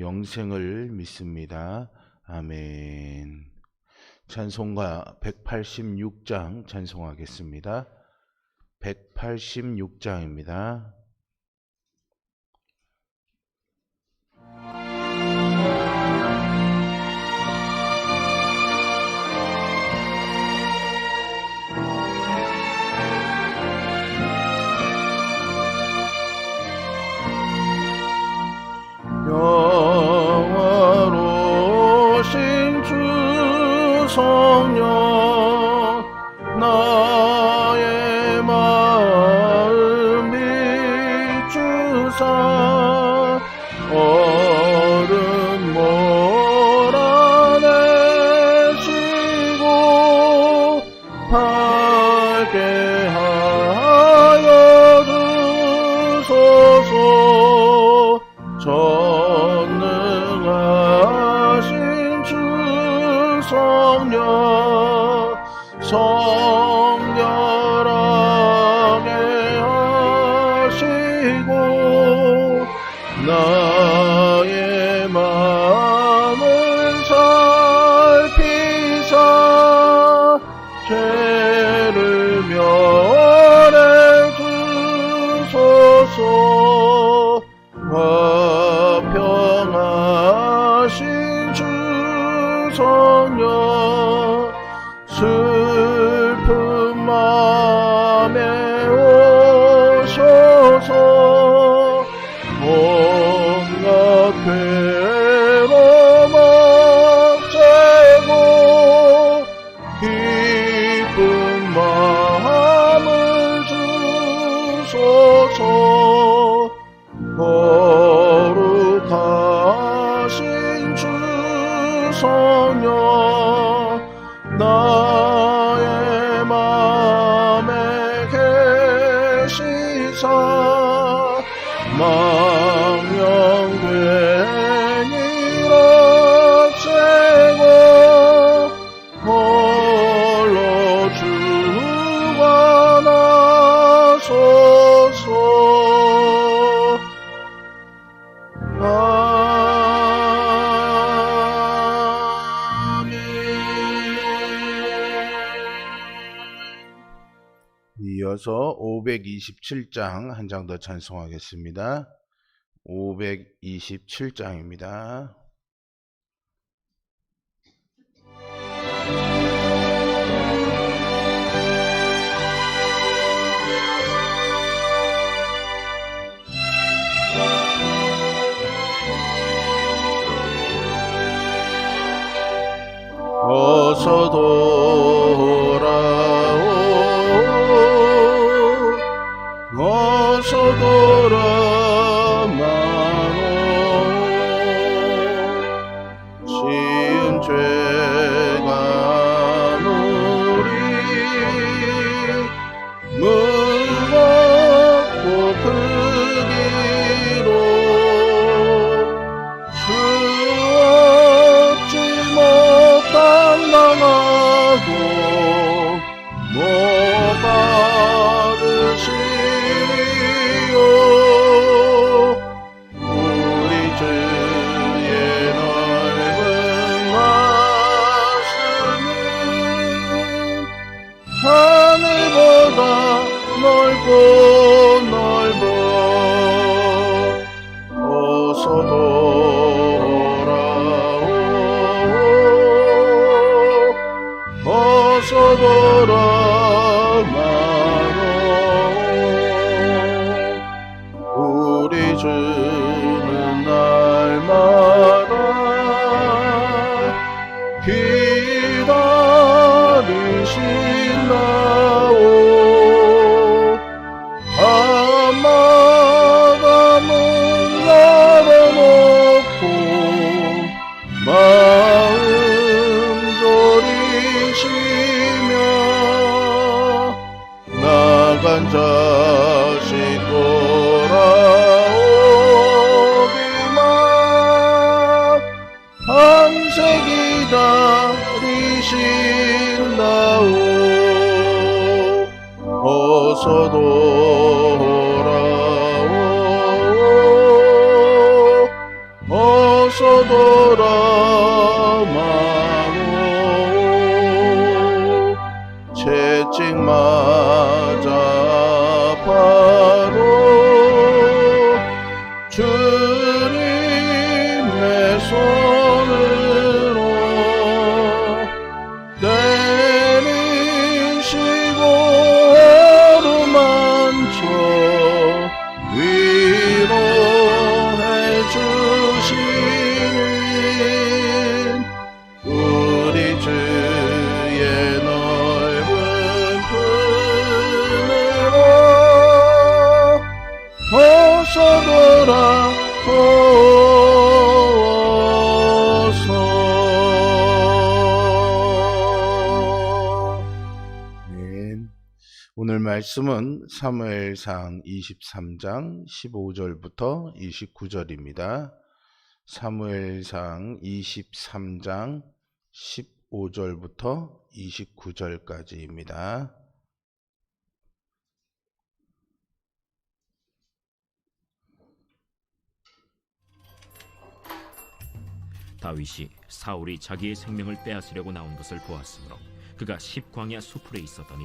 영생을 믿습니다. 아멘. 찬송가 186장 찬송하겠습니다. 186장입니다. 영 성령 나 527장 한 장 더 찬송하겠습니다. 527장입니다. 어서 돌 어서 돌아오 어서 돌아마오 말씀은 사무엘상 23장 15절부터 29절입니다. 사무엘상 23장 15절부터 29절까지입니다. 다윗이 사울이 자기의 생명을 빼앗으려고 나온 것을 보았으므로 그가 십광야 수풀에 있었더니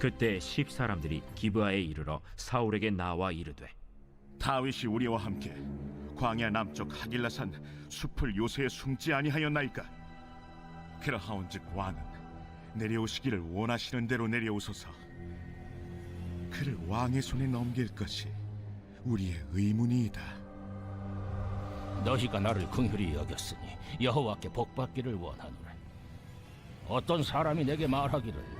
그때 십 사람들이 기브아에 이르러 사울에게 나와 이르되 다윗이 우리와 함께 광야 남쪽 하길라산 숲을 요새에 숨지 아니하였나이까? 그러하온즉 왕은 내려오시기를 원하시는 대로 내려오소서. 그를 왕의 손에 넘길 것이 우리의 의문이이다. 너희가 나를 긍휼히 여겼으니 여호와께 복받기를 원하노라. 어떤 사람이 내게 말하기를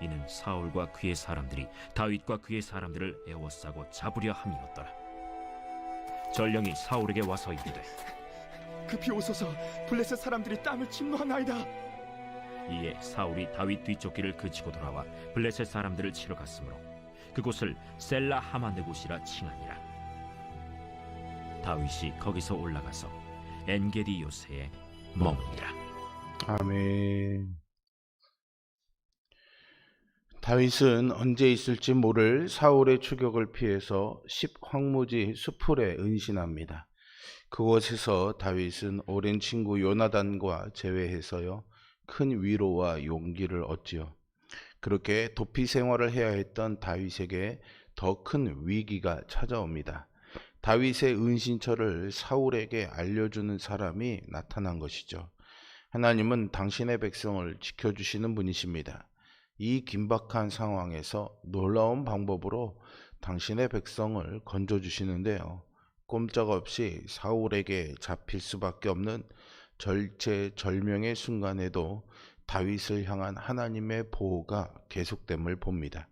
이는 사울과 그의 사람들이 다윗과 그의 사람들을 에워싸고 잡으려 함이었더라. 전령이 사울에게 와서 이르되 급히 오소서. 블레셋 사람들이 땅을 침노하나이다. 이에 사울이 다윗 뒤쫓기를 그치고 돌아와 블레셋 사람들을 치러 갔으므로 그곳을 셀라 하마느곳이라 칭하니라. 다윗이 거기서 올라가서 엔게디 요새에 머무니라. 아멘. 다윗은 언제 있을지 모를 사울의 추격을 피해서 십 황무지 수풀에 은신합니다. 그곳에서 다윗은 오랜 친구 요나단과 제외해서요 큰 위로와 용기를 얻지요. 그렇게 도피 생활을 해야 했던 다윗에게 더 큰 위기가 찾아옵니다. 다윗의 은신처를 사울에게 알려주는 사람이 나타난 것이죠. 하나님은 당신의 백성을 지켜주시는 분이십니다. 이 긴박한 상황에서 놀라운 방법으로 당신의 백성을 건져 주시는데요. 꼼짝없이 사울에게 잡힐 수밖에 없는 절체절명의 순간에도 다윗을 향한 하나님의 보호가 계속됨을 봅니다.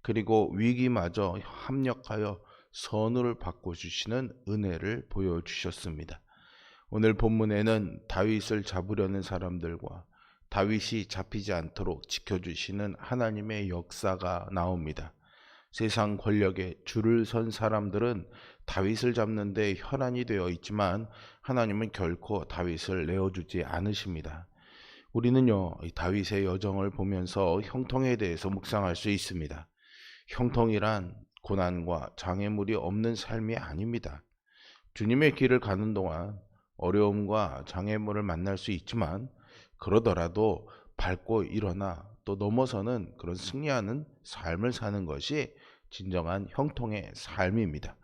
그리고 위기마저 합력하여 선우를 바꿔 주시는 은혜를 보여 주셨습니다. 오늘 본문에는 다윗을 잡으려는 사람들과 다윗이 잡히지 않도록 지켜주시는 하나님의 역사가 나옵니다. 세상 권력에 줄을 선 사람들은 다윗을 잡는데 혈안이 되어 있지만 하나님은 결코 다윗을 내어주지 않으십니다. 우리는요, 이 다윗의 여정을 보면서 형통에 대해서 묵상할 수 있습니다. 형통이란 고난과 장애물이 없는 삶이 아닙니다. 주님의 길을 가는 동안 어려움과 장애물을 만날 수 있지만 그러더라도 밟고 일어나 또 넘어서는 그런 승리하는 삶을 사는 것이 진정한 형통의 삶입니다.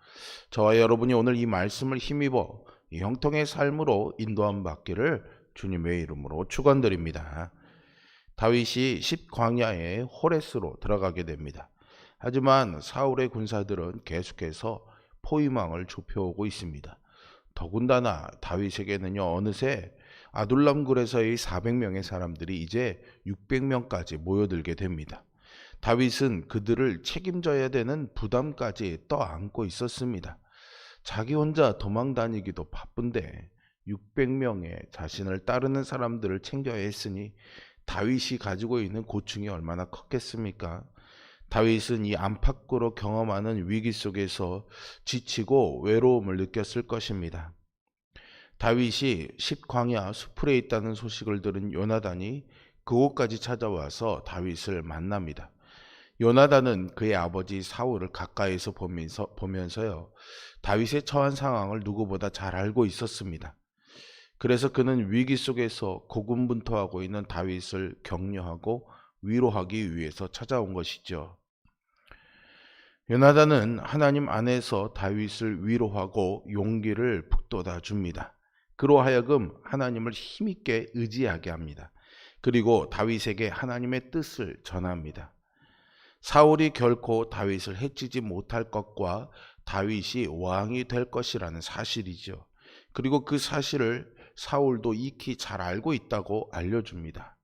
저와 여러분이 오늘 이 말씀을 힘입어 이 형통의 삶으로 인도함 받기를 주님의 이름으로 축원드립니다. 다윗이 십광야의 호레스로 들어가게 됩니다. 하지만 사울의 군사들은 계속해서 포위망을 좁혀오고 있습니다. 더군다나 다윗에게는요 어느새 아둘람굴에서의 400명의 사람들이 이제 600명까지 모여들게 됩니다. 다윗은 그들을 책임져야 되는 부담까지 떠안고 있었습니다. 자기 혼자 도망 다니기도 바쁜데 600명의 자신을 따르는 사람들을 챙겨야 했으니 다윗이 가지고 있는 고충이 얼마나 컸겠습니까? 다윗은 이 안팎으로 경험하는 위기 속에서 지치고 외로움을 느꼈을 것입니다. 다윗이 십광야 수풀에 있다는 소식을 들은 요나단이 그곳까지 찾아와서 다윗을 만납니다. 요나단은 그의 아버지 사울을 가까이서 보면서, 보면서요, 다윗의 처한 상황을 누구보다 잘 알고 있었습니다. 그래서 그는 위기 속에서 고군분투하고 있는 다윗을 격려하고 위로하기 위해서 찾아온 것이죠. 요나단은 하나님 안에서 다윗을 위로하고 용기를 북돋아 줍니다. 그로 하여금 하나님을 힘있게 의지하게 합니다. 그리고 다윗에게 하나님의 뜻을 전합니다. 사울이 결코 다윗을 해치지 못할 것과 다윗이 왕이 될 것이라는 사실이죠. 그리고 그 사실을 사울도 익히 잘 알고 있다고 알려줍니다.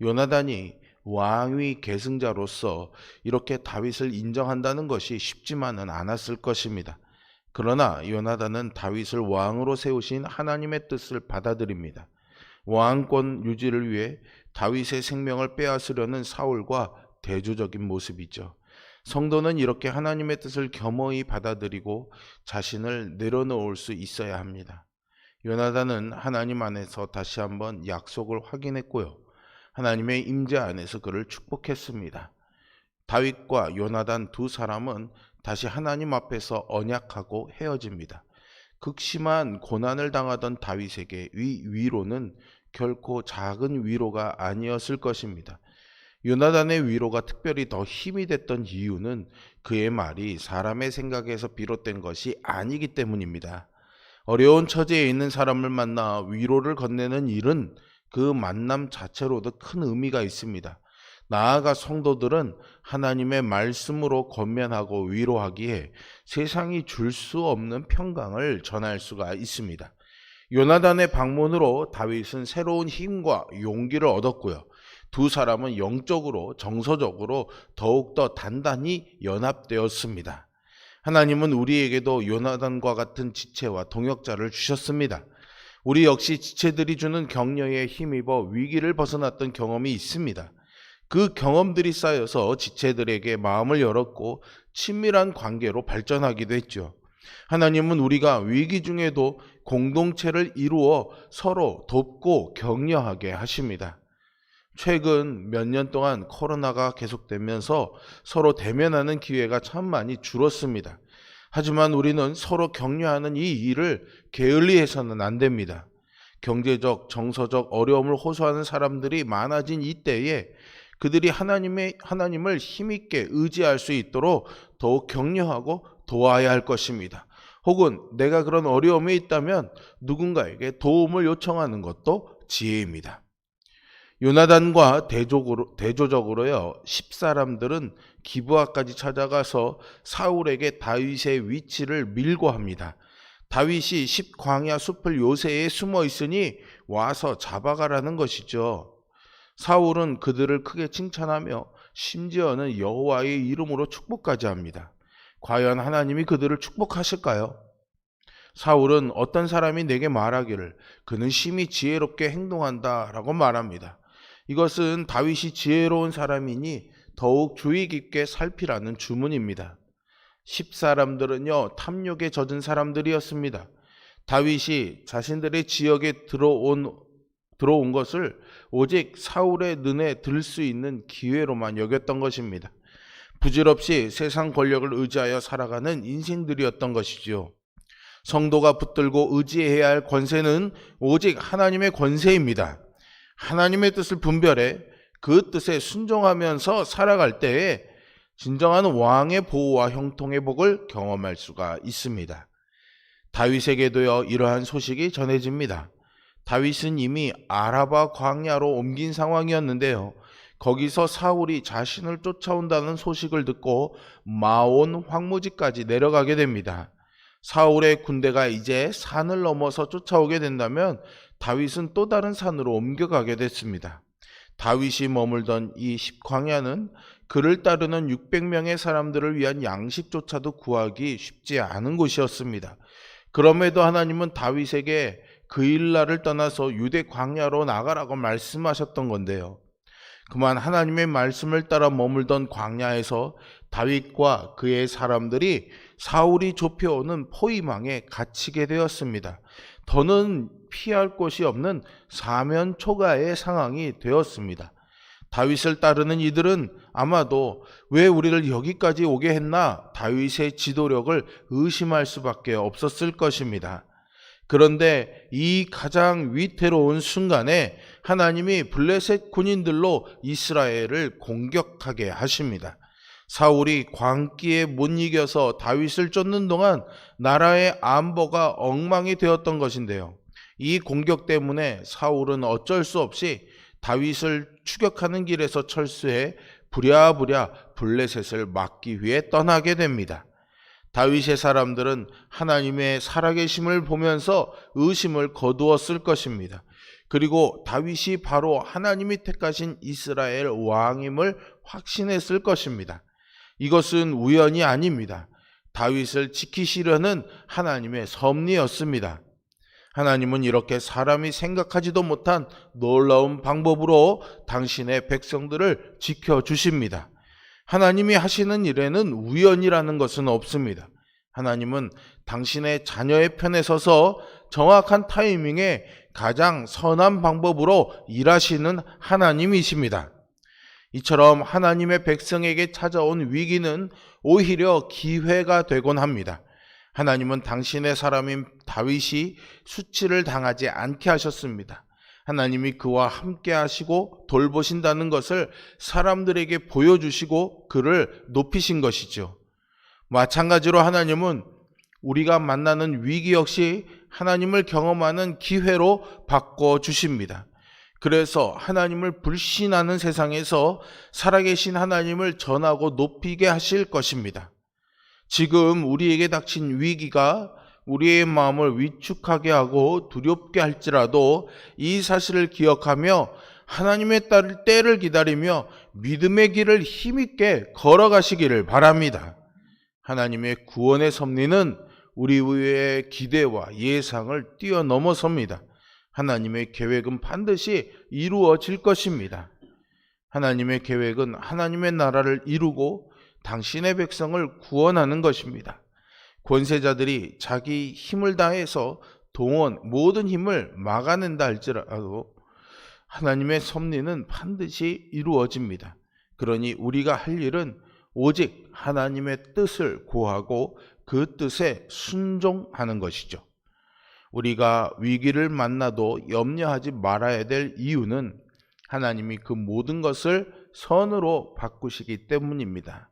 요나단이 왕위 계승자로서 이렇게 다윗을 인정한다는 것이 쉽지만은 않았을 것입니다. 그러나 요나단은 다윗을 왕으로 세우신 하나님의 뜻을 받아들입니다. 왕권 유지를 위해 다윗의 생명을 빼앗으려는 사울과 대조적인 모습이죠. 성도는 이렇게 하나님의 뜻을 겸허히 받아들이고 자신을 내려놓을 수 있어야 합니다. 요나단은 하나님 안에서 다시 한번 약속을 확인했고요. 하나님의 임재 안에서 그를 축복했습니다. 다윗과 요나단 두 사람은 다시 하나님 앞에서 언약하고 헤어집니다. 극심한 고난을 당하던 다윗에게 이 위로는 결코 작은 위로가 아니었을 것입니다. 요나단의 위로가 특별히 더 힘이 됐던 이유는 그의 말이 사람의 생각에서 비롯된 것이 아니기 때문입니다. 어려운 처지에 있는 사람을 만나 위로를 건네는 일은 그 만남 자체로도 큰 의미가 있습니다. 나아가 성도들은 하나님의 말씀으로 권면하고 위로하기에 세상이 줄 수 없는 평강을 전할 수가 있습니다. 요나단의 방문으로 다윗은 새로운 힘과 용기를 얻었고요. 두 사람은 영적으로 정서적으로 더욱더 단단히 연합되었습니다. 하나님은 우리에게도 요나단과 같은 지체와 동역자를 주셨습니다. 우리 역시 지체들이 주는 격려에 힘입어 위기를 벗어났던 경험이 있습니다. 그 경험들이 쌓여서 지체들에게 마음을 열었고 친밀한 관계로 발전하기도 했죠. 하나님은 우리가 위기 중에도 공동체를 이루어 서로 돕고 격려하게 하십니다. 최근 몇 년 동안 코로나가 계속되면서 서로 대면하는 기회가 참 많이 줄었습니다. 하지만 우리는 서로 격려하는 이 일을 게을리해서는 안 됩니다. 경제적, 정서적 어려움을 호소하는 사람들이 많아진 이때에 그들이 하나님의 하나님을 힘있게 의지할 수 있도록 더욱 격려하고 도와야 할 것입니다. 혹은 내가 그런 어려움에 있다면 누군가에게 도움을 요청하는 것도 지혜입니다. 요나단과 대조적으로, 대조적으로요, 십사람들은 기부하까지 찾아가서 사울에게 다윗의 위치를 밀고 합니다. 다윗이 십광야 숲을 요새에 숨어 있으니 와서 잡아가라는 것이죠. 사울은 그들을 크게 칭찬하며 심지어는 여호와의 이름으로 축복까지 합니다. 과연 하나님이 그들을 축복하실까요? 사울은 어떤 사람이 내게 말하기를 그는 심히 지혜롭게 행동한다라고 말합니다. 이것은 다윗이 지혜로운 사람이니 더욱 주의 깊게 살피라는 주문입니다. 십 사람들은요 탐욕에 젖은 사람들이었습니다. 다윗이 자신들의 지역에 들어온 들어온 것을 오직 사울의 눈에 들 수 있는 기회로만 여겼던 것입니다. 부질없이 세상 권력을 의지하여 살아가는 인생들이었던 것이지요. 성도가 붙들고 의지해야 할 권세는 오직 하나님의 권세입니다. 하나님의 뜻을 분별해 그 뜻에 순종하면서 살아갈 때에 진정한 왕의 보호와 형통의 복을 경험할 수가 있습니다. 다윗에게도요 이러한 소식이 전해집니다. 다윗은 이미 아라바 광야로 옮긴 상황이었는데요. 거기서 사울이 자신을 쫓아온다는 소식을 듣고 마온 황무지까지 내려가게 됩니다. 사울의 군대가 이제 산을 넘어서 쫓아오게 된다면 다윗은 또 다른 산으로 옮겨가게 됐습니다. 다윗이 머물던 이 십광야는 그를 따르는 600명의 사람들을 위한 양식조차도 구하기 쉽지 않은 곳이었습니다. 그럼에도 하나님은 다윗에게 그 일날을 떠나서 유대 광야로 나가라고 말씀하셨던 건데요. 그만 하나님의 말씀을 따라 머물던 광야에서 다윗과 그의 사람들이 사울이 좁혀오는 포위망에 갇히게 되었습니다. 더는 피할 곳이 없는 사면 초가의 상황이 되었습니다. 다윗을 따르는 이들은 아마도 왜 우리를 여기까지 오게 했나 다윗의 지도력을 의심할 수밖에 없었을 것입니다. 그런데 이 가장 위태로운 순간에 하나님이 블레셋 군인들로 이스라엘을 공격하게 하십니다. 사울이 광기에 못 이겨서 다윗을 쫓는 동안 나라의 안보가 엉망이 되었던 것인데요. 이 공격 때문에 사울은 어쩔 수 없이 다윗을 추격하는 길에서 철수해 부랴부랴 블레셋을 막기 위해 떠나게 됩니다. 다윗의 사람들은 하나님의 살아계심을 보면서 의심을 거두었을 것입니다. 그리고 다윗이 바로 하나님이 택하신 이스라엘 왕임을 확신했을 것입니다. 이것은 우연이 아닙니다. 다윗을 지키시려는 하나님의 섭리였습니다. 하나님은 이렇게 사람이 생각하지도 못한 놀라운 방법으로 당신의 백성들을 지켜주십니다. 하나님이 하시는 일에는 우연이라는 것은 없습니다. 하나님은 당신의 자녀의 편에 서서 정확한 타이밍에 가장 선한 방법으로 일하시는 하나님이십니다. 이처럼 하나님의 백성에게 찾아온 위기는 오히려 기회가 되곤 합니다. 하나님은 당신의 사람인 다윗이 수치를 당하지 않게 하셨습니다. 하나님이 그와 함께 하시고 돌보신다는 것을 사람들에게 보여주시고 그를 높이신 것이죠. 마찬가지로 하나님은 우리가 만나는 위기 역시 하나님을 경험하는 기회로 바꿔 주십니다. 그래서 하나님을 불신하는 세상에서 살아계신 하나님을 전하고 높이게 하실 것입니다. 지금 우리에게 닥친 위기가 우리의 마음을 위축하게 하고 두렵게 할지라도 이 사실을 기억하며 하나님의 딸 때를 기다리며 믿음의 길을 힘있게 걸어가시기를 바랍니다. 하나님의 구원의 섭리는 우리의 기대와 예상을 뛰어넘어섭니다. 하나님의 계획은 반드시 이루어질 것입니다. 하나님의 계획은 하나님의 나라를 이루고 당신의 백성을 구원하는 것입니다. 권세자들이 자기 힘을 다해서 동원 모든 힘을 막아낸다 할지라도 하나님의 섭리는 반드시 이루어집니다. 그러니 우리가 할 일은 오직 하나님의 뜻을 구하고 그 뜻에 순종하는 것이죠. 우리가 위기를 만나도 염려하지 말아야 될 이유는 하나님이 그 모든 것을 선으로 바꾸시기 때문입니다.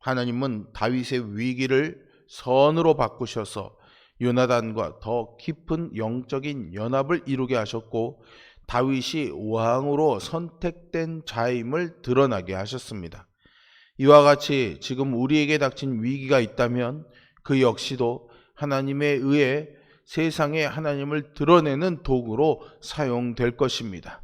하나님은 다윗의 위기를 선으로 바꾸셔서 요나단과 더 깊은 영적인 연합을 이루게 하셨고 다윗이 왕으로 선택된 자임을 드러나게 하셨습니다. 이와 같이 지금 우리에게 닥친 위기가 있다면 그 역시도 하나님에 의해 세상에 하나님을 드러내는 도구로 사용될 것입니다.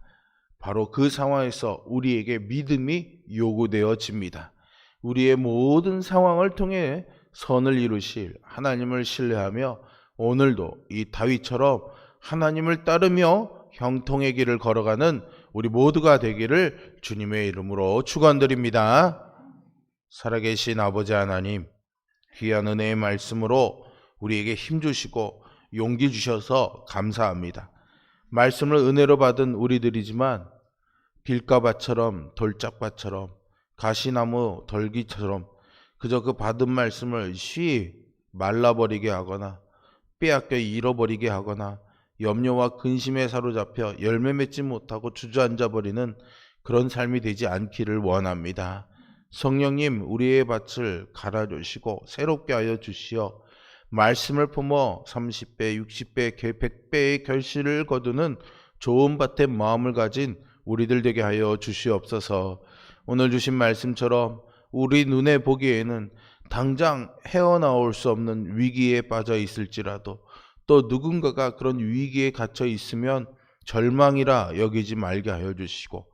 바로 그 상황에서 우리에게 믿음이 요구되어집니다. 우리의 모든 상황을 통해 선을 이루실 하나님을 신뢰하며 오늘도 이 다윗처럼 하나님을 따르며 형통의 길을 걸어가는 우리 모두가 되기를 주님의 이름으로 축원드립니다. 살아계신 아버지 하나님, 귀한 은혜의 말씀으로 우리에게 힘 주시고 용기 주셔서 감사합니다. 말씀을 은혜로 받은 우리들이지만 길가밭처럼 돌짝밭처럼 가시나무 덜기처럼 그저 그 받은 말씀을 쉬 말라버리게 하거나 빼앗겨 잃어버리게 하거나 염려와 근심에 사로잡혀 열매 맺지 못하고 주저앉아 버리는 그런 삶이 되지 않기를 원합니다. 성령님 우리의 밭을 갈아주시고 새롭게 하여 주시어 말씀을 품어 30배, 60배, 100배의 결실을 거두는 좋은 밭의 마음을 가진 우리들 되게 하여 주시옵소서. 오늘 주신 말씀처럼 우리 눈에 보기에는 당장 헤어나올 수 없는 위기에 빠져 있을지라도 또 누군가가 그런 위기에 갇혀 있으면 절망이라 여기지 말게 하여 주시고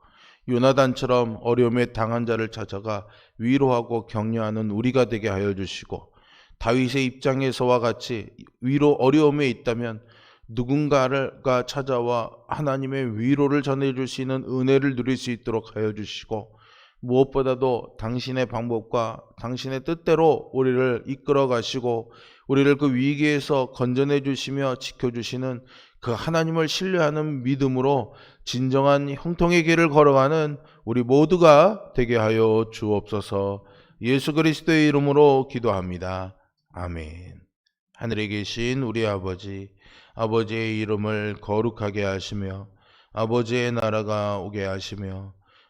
요나단처럼 어려움에 당한 자를 찾아가 위로하고 격려하는 우리가 되게 하여 주시고 다윗의 입장에서와 같이 위로 어려움에 있다면 누군가가 찾아와 하나님의 위로를 전해 주시는 은혜를 누릴 수 있도록 하여 주시고 무엇보다도 당신의 방법과 당신의 뜻대로 우리를 이끌어 가시고 우리를 그 위기에서 건져내 주시며 지켜 주시는 그 하나님을 신뢰하는 믿음으로 진정한 형통의 길을 걸어가는 우리 모두가 되게 하여 주옵소서. 예수 그리스도의 이름으로 기도합니다. 아멘. 하늘에 계신 우리 아버지, 아버지의 이름을 거룩하게 하시며 아버지의 나라가 오게 하시며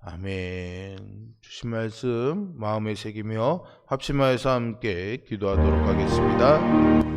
아멘. 주신 말씀 마음에 새기며 합심하여서 함께 기도하도록 하겠습니다.